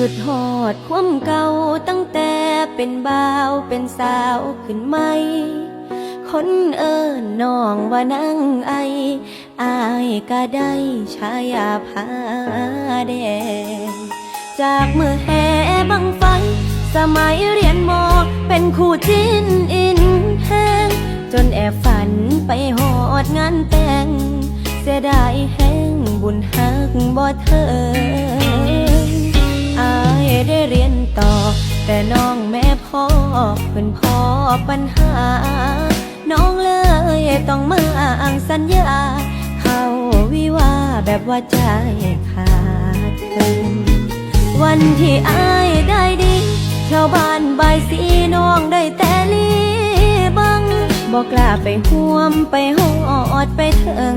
คือทอดความเก่าตั้งแต่เป็นบ่าวเป็นสาวขึ้นไหม คนเอิญน้องว่านั่งไอ อายก็ได้ชายาพาแดง จากเมื่อแห่บังไฟ สมัยเรียนมอเป็นคู่จิ้นอินแห้งจนแอบฝันไปหอดงานแต่ง เสียดายแห้งบุญหักบ่เธออายได้เรียน ต่อ แต่น้องแม่พ่อเพิ่นพ่อปัญหา น้องเลยต้องมาอ่างสัญญา เข้าวิวาแบบว่าใจขาดเคินวันที่อายได้ดีชาวบ้านบายสีน้องได้แต่ลีบังบอกกล้าไปห่วมไปหอดไปถึง